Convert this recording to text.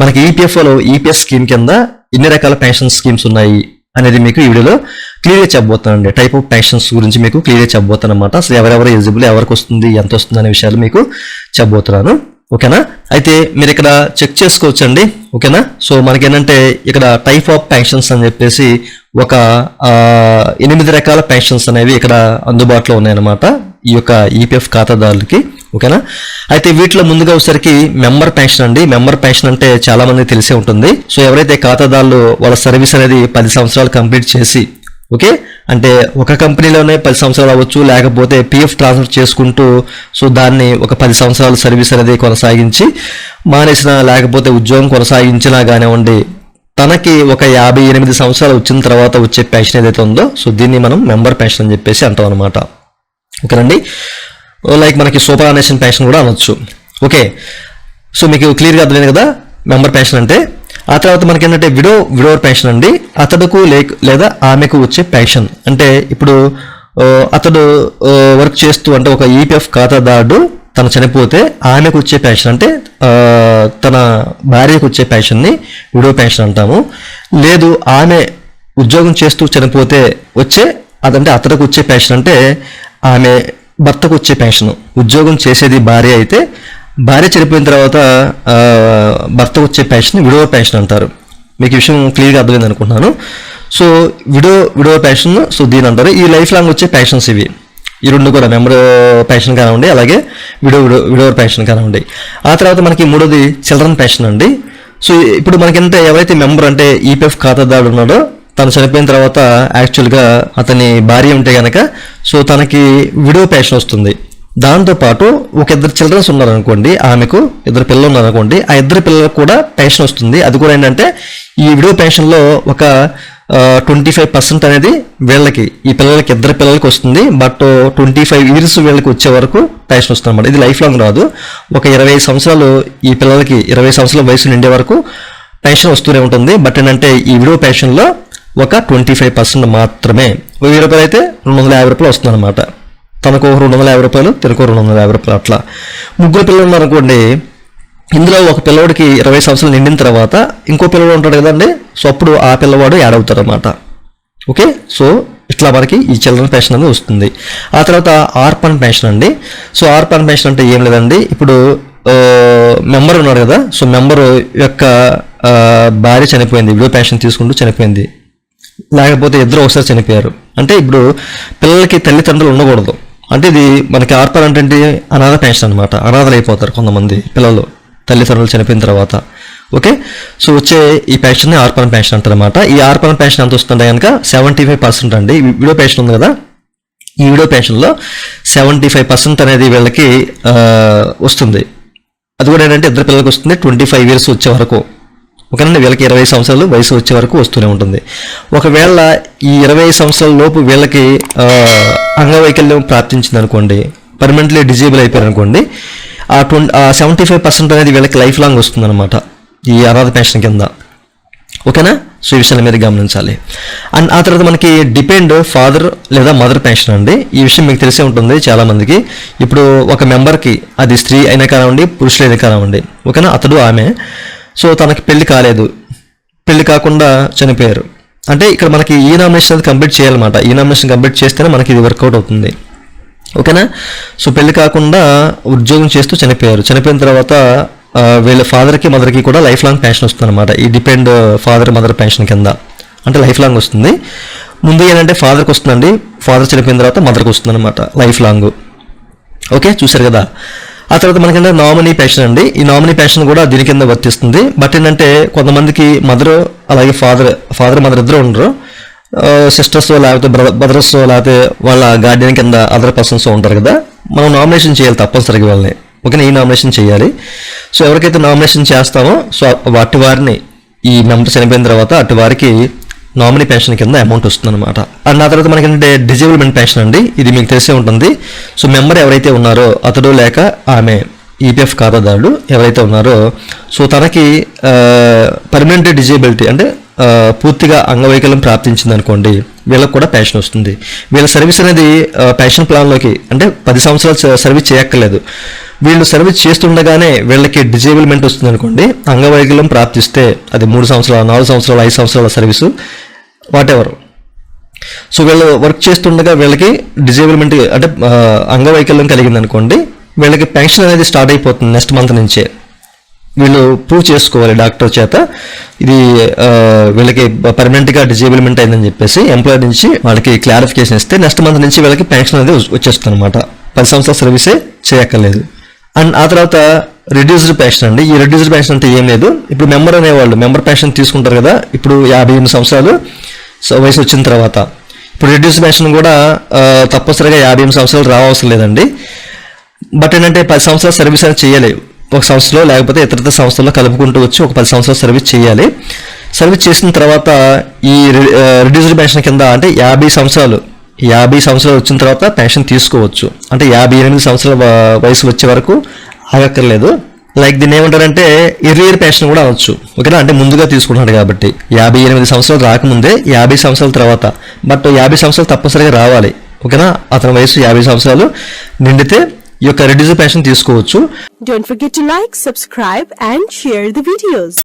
మనకి ఈపీఎఫ్ఓలో EPS scheme కింద ఎన్ని రకాల పెన్షన్ స్కీమ్స్ ఉన్నాయి అనేది మీకు ఈ వీడియోలో క్లియర్గా చెప్పబోతానండి టైప్ ఆఫ్ పెన్షన్స్ గురించి మీకు క్లియర్గా చెప్పబోతాను అనమాట అసలు ఎవరెవరు ఎలిజిబుల్ ఎవరికి వస్తుంది ఎంత వస్తుంది అనే విషయాలు మీకు చెప్పబోతున్నాను. ఓకేనా? అయితే మీరు ఇక్కడ చెక్ చేసుకోవచ్చండి. ఓకేనా? సో మనకి ఏంటంటే ఇక్కడ టైప్ ఆఫ్ పెన్షన్స్ అని చెప్పేసి ఒక ఎనిమిది రకాల పెన్షన్స్ అనేవి ఇక్కడ అందుబాటులో ఉన్నాయన్నమాట ఈ యొక్క ఈపీఎఫ్ ఖాతాదారులకి. ఓకేనా? అయితే వీటిలో ముందుగా వచ్చేసరికి మెంబర్ పెన్షన్ అండి. మెంబర్ పెన్షన్ అంటే చాలా మంది తెలిసే ఉంటుంది. సో ఎవరైతే ఖాతాదారులు వాళ్ళ సర్వీస్ అనేది పది సంవత్సరాలు కంప్లీట్ చేసి ఓకే? అంటే ఒక కంపెనీలోనే పది సంవత్సరాలు అవ్వచ్చు లేకపోతే పిఎఫ్ ట్రాన్స్ఫర్ చేసుకుంటూ సో దాన్ని ఒక పది సంవత్సరాలు సర్వీస్ అనేది కొనసాగించి మానేసిన లేకపోతే ఉద్యోగం కొనసాగించినా కానివ్వండి తనకి ఒక యాభై ఎనిమిది సంవత్సరాలు వచ్చిన తర్వాత వచ్చే పెన్షన్ ఏదైతే ఉందో సో దీన్ని మనం మెంబర్ పెన్షన్ అని చెప్పేసి అంటాం అనమాట ఓకేనండి? లైక్ మనకి సూపర్ అనేషన్ పెన్షన్ కూడా అనొచ్చు. ఓకే. సో మీకు క్లియర్గా అర్థమైంది కదా మెంబర్ పెన్షన్ అంటే? ఆ తర్వాత మనకి ఏంటంటే విడో విడోవర్ పెన్షన్ అండి. అతడుకు లేక లేదా ఆమెకు వచ్చే పెన్షన్ అంటే ఇప్పుడు అతడు వర్క్ చేస్తూ అంటే ఒక ఈపీఎఫ్ ఖాతాదారుడు తను చనిపోతే ఆమెకు వచ్చే పెన్షన్ అంటే తన భార్యకు వచ్చే పెన్షన్ని విడో పెన్షన్ అంటాము. లేదు ఆమె ఉద్యోగం చేస్తూ చనిపోతే వచ్చే అదంటే అతడికి వచ్చే పెన్షన్ అంటే ఆమె భర్తకు వచ్చే పెన్షన్ ఉద్యోగం చేసేది భార్య అయితే భార్య చనిపోయిన తర్వాత భర్తకు వచ్చే పెన్షన్ విడవ పెన్షన్ అంటారు. మీకు ఈ విషయం క్లియర్గా అర్థమైంది అనుకుంటున్నాను. So widow widow pension so దీని అంటారు. ఈ లైఫ్ లాంగ్ వచ్చే పెన్షన్స్ ఇవి. ఈ రెండు కూడా మెంబర్ పెన్షన్ కానివ్వండి అలాగే విడో విడో విడో పెన్షన్ కానివ్వండి ఆ తర్వాత మనకి మూడోది చిల్డ్రన్ పెన్షన్ అండి. సో ఇప్పుడు మనకంటే ఎవరైతే మెంబర్ అంటే ఈపీఎఫ్ ఖాతాదారుడు ఉన్నాడో తను చనిపోయిన తర్వాత యాక్చువల్గా అతని భార్య ఉంటే కనుక సో తనకి విడో ప్యాషన్ వస్తుంది. దాంతోపాటు ఒక ఇద్దరు చిల్డ్రన్స్ ఉన్నారనుకోండి ఆమెకు ఇద్దరు పిల్లలు ఉన్నారనుకోండి ఆ ఇద్దరు పిల్లలకు కూడా పెన్షన్ వస్తుంది. అది కూడా ఏంటంటే ఈ విడో ప్యాషన్లో ఒక ట్వంటీ ఫైవ్ పర్సెంట్ అనేది వీళ్ళకి ఈ పిల్లలకి ఇద్దరు పిల్లలకి వస్తుంది. బట్ ట్వంటీ ఫైవ్ ఇయర్స్ వీళ్ళకి వచ్చే వరకు ప్యాషన్ వస్తుంది అనమాట ఇది లైఫ్ లాంగ్ రాదు. ఒక ఇరవై సంవత్సరాలు ఈ పిల్లలకి ఇరవై సంవత్సరాల వయసు నిండే వరకు పెన్షన్ వస్తూనే ఉంటుంది. బట్ ఏంటంటే ఈ విడో పెన్షన్లో ఒక ట్వంటీ ఫైవ్ పర్సెంట్ మాత్రమే. వెయ్యి రూపాయలు అయితే రెండు వందల యాభై రూపాయలు వస్తుంది అనమాట తనకు ఒక రెండు వందల యాభై రూపాయలు తినకు రెండు వందల యాభై రూపాయలు అట్లా. ముగ్గురు పిల్లలు ఉన్నారనుకోండి ఇందులో ఒక పిల్లవాడికి ఇరవై సంవత్సరాలు నిండిన తర్వాత ఇంకో పిల్లవాడు ఉంటాడు కదండి సో అప్పుడు ఆ పిల్లవాడు యాడ్ అవుతారు అనమాట ఓకే? సో ఇట్లా మనకి ఈ చిల్డ్రన్ పెన్షన్ అనేది వస్తుంది. ఆ తర్వాత ఆర్పన్ పెన్షన్ అండి. సో ఆర్పన్ పెన్షన్ అంటే ఏం లేదండి. ఇప్పుడు మెంబర్ ఉన్నాడు కదా సో మెంబర్ యొక్క భార్య చనిపోయింది విడో పెన్షన్ తీసుకుంటూ చనిపోయింది. లేకపోతే ఇద్దరు ఒకసారి చనిపోయారు. అంటే ఇప్పుడు పిల్లలకి తల్లిదండ్రులు ఉండకూడదు. అంటే ఇది మనకి ఆర్పర్ అంటే అనాథ పెన్షన్ అనమాట అనాథలు అయిపోతారు కొంతమంది పిల్లలు. తల్లిదండ్రులు చనిపోయిన తర్వాత. ఓకే? సో వచ్చే ఈ పెన్షన్ని ఆర్పన్ పెన్షన్ అంటారనమాట ఈ ఆర్పన్ పెన్షన్ ఎంత వస్తుంటే కనుక సెవెంటీ ఫైవ్ పర్సెంట్ అండి. ఈ పెన్షన్ ఉంది కదా? ఈ వీడియో పెన్షన్లో సెవెంటీ ఫైవ్ పర్సెంట్ అనేది వీళ్ళకి వస్తుంది. అది కూడా ఏంటంటే ఇద్దరు పిల్లలకి వస్తుంది. ట్వంటీ ఫైవ్ ఇయర్స్ వచ్చే వరకు. ఓకేనండి వీళ్ళకి ఇరవై సంవత్సరాలు వయసు వచ్చే వరకు వస్తూనే ఉంటుంది. ఒకవేళ ఈ ఇరవై సంవత్సరాల లోపు వీళ్ళకి అంగవైకల్యం ప్రాప్తించింది అనుకోండి పర్మనెంట్లీ డిజేబుల్ అయిపోయారు అనుకోండి ఆ ట్వంటీ ఆ సెవెంటీ ఫైవ్ పర్సెంట్ అనేది వీళ్ళకి లైఫ్ లాంగ్ వస్తుంది అనమాట ఈ అనాథ పెన్షన్ కింద. ఓకేనా? సో ఈ విషయాల మీద గమనించాలి. అండ్ ఆ తర్వాత మనకి డిపెండ్ ఫాదర్ లేదా మదర్ పెన్షన్ అండి. ఈ విషయం మీకు తెలిసే ఉంటుంది చాలామందికి. ఇప్పుడు ఒక మెంబర్కి అది స్త్రీ అయినా కానివ్వండి పురుషులైనా కానివ్వండి ఓకేనా? అతడు ఆమె. సో తనకి పెళ్ళి కాలేదు. పెళ్ళి కాకుండా చనిపోయారు. అంటే ఇక్కడ మనకి ఈ నామినేషన్ అది కంప్లీట్ చేయాలన్నమాట. ఈ నామినేషన్ కంప్లీట్ చేస్తేనే మనకి ఇది వర్కౌట్ అవుతుంది. ఓకేనా? సో పెళ్ళి కాకుండా ఉద్యోగం చేస్తూ చనిపోయారు. చనిపోయిన తర్వాత వీళ్ళ ఫాదర్కి మదర్కి కూడా లైఫ్ లాంగ్ పెన్షన్ వస్తుంది అనమాట ఈ డిపెండ్ ఫాదర్ మదర్ పెన్షన్ కింద. అంటే లైఫ్ లాంగ్ వస్తుంది. ముందు ఏంటంటే ఫాదర్కి వస్తుందండి. ఫాదర్ చనిపోయిన తర్వాత మదర్కి వస్తుంది అనమాట లైఫ్ లాంగ్ ఓకే? చూసారు కదా? ఆ తర్వాత మనకంటే నామినీ పెన్షన్ అండి. ఈ నామినీ పెన్షన్ కూడా దీని కింద వర్తిస్తుంది. బట్ ఏంటంటే కొంతమందికి మదర్ అలాగే ఫాదర్ ఫాదర్ మదర్ ఇద్దరు ఉండరు. సిస్టర్స్ లేకపోతే బ్రదర్స్ లేకపోతే వాళ్ళ గార్డియన్ కింద అదర్ పర్సన్స్ ఉంటారు కదా. మనం నామినేషన్ చేయాలి తప్పనిసరిగా వాళ్ళని. ఓకే ఈ నామినేషన్ చేయాలి. సో ఎవరికైతే నామినేషన్ చేస్తామో సో అటు వారిని ఈ మెంబర్ చనిపోయిన తర్వాత అటు వారికి నామినీ పెన్షన్ కింద అమౌంట్ వస్తుంది అనమాట అండ్ ఆ తర్వాత మనకి ఏంటంటే డిజేబుల్మెంట్ పెన్షన్ అండి. ఇది మీకు తెలిసే ఉంటుంది. సో మెంబర్ ఎవరైతే ఉన్నారో అతడు లేక ఆమె ఈపీఎఫ్ ఖాతాదారుడు ఎవరైతే ఉన్నారో సో తనకి పర్మనెంట్ డిజేబిలిటీ అంటే పూర్తిగా అంగవైకల్యం ప్రాప్తించింది అనుకోండి వీళ్ళకి కూడా పెన్షన్ వస్తుంది. వీళ్ళ సర్వీస్ అనేది పెన్షన్ ప్లాన్లోకి అంటే పది సంవత్సరాలు సర్వీస్ చేయక్కర్లేదు. వీళ్ళు సర్వీస్ చేస్తుండగానే వీళ్ళకి డిజేబుల్మెంట్ వస్తుంది అనుకోండి అంగవైకల్యం ప్రాప్తిస్తే అది మూడు సంవత్సరాలు నాలుగు సంవత్సరాలు ఐదు సంవత్సరాల సర్వీసు వాట్ ఎవర్ సో వీళ్ళు వర్క్ చేస్తుండగా వీళ్ళకి డిజేబుల్మెంట్ అంటే అంగవైకల్యం కలిగింది అనుకోండి వీళ్ళకి పెన్షన్ అనేది స్టార్ట్ అయిపోతుంది నెక్స్ట్ మంత్ నుంచే. వీళ్ళు ప్రూవ్ చేసుకోవాలి డాక్టర్ చేత. ఇది వీళ్ళకి పర్మనెంట్గా డిజేబుల్మెంట్ అయిందని చెప్పేసి ఎంప్లాయర్ నుంచి వాళ్ళకి క్లారిఫికేషన్ ఇస్తే నెక్స్ట్ మంత్ నుంచి వీళ్ళకి పెన్షన్ అనేది వచ్చేస్తుంది అనమాట పది సంవత్సరాల సర్వీసే చేయక్కర్లేదు. అండ్ ఆ తర్వాత రిడ్యూస్డ్ పెన్షన్ అండి. ఈ రిడ్యూస్డ్ పెన్షన్ అంటే ఏం లేదు. ఇప్పుడు మెంబర్ అనేవాళ్ళు మెంబర్ పెన్షన్ తీసుకుంటారు కదా. ఇప్పుడు యాభై ఎనిమిది సంవత్సరాలు సో వయసు వచ్చిన తర్వాత. ఇప్పుడు రిడ్యూస్డ్ పెన్షన్ కూడా తప్పనిసరిగా యాభై ఎనిమిది సంవత్సరాలు రావవసరం లేదండి. బట్ ఏంటంటే పది సంవత్సరాల సర్వీస్ అనేది చేయాలి ఒక సంస్థలో లేకపోతే ఇతర సంస్థల్లో కలుపుకుంటూ వచ్చి ఒక పది సంవత్సరాల సర్వీస్ చేయాలి సర్వీస్ చేసిన తర్వాత ఈ రిడ్యూస్డ్ పెన్షన్ కింద అంటే యాభై సంవత్సరాలు యాభై సంవత్సరాలు వచ్చిన తర్వాత పెన్షన్ తీసుకోవచ్చు. అంటే యాభై ఎనిమిది సంవత్సరాల వయసు వచ్చే వరకు ఆగక్కర్లేదు. లైక్ దీన్ని ఏమంటారంటే ఇయర్ పెన్షన్ కూడా అవచ్చు ఓకేనా? అంటే ముందుగా తీసుకుంటున్నాడు కాబట్టి. యాభై ఎనిమిది సంవత్సరాలు రాకముందే యాభై సంవత్సరాల తర్వాత. బట్ యాభై సంవత్సరాలు తప్పనిసరిగా రావాలి. ఓకేనా? అతని వయసు యాభై సంవత్సరాలు నిండితే ఈ యొక్క రెడ్యూస్ పెన్షన్ తీసుకోవచ్చు. Don't forget to like subscribe and share the videos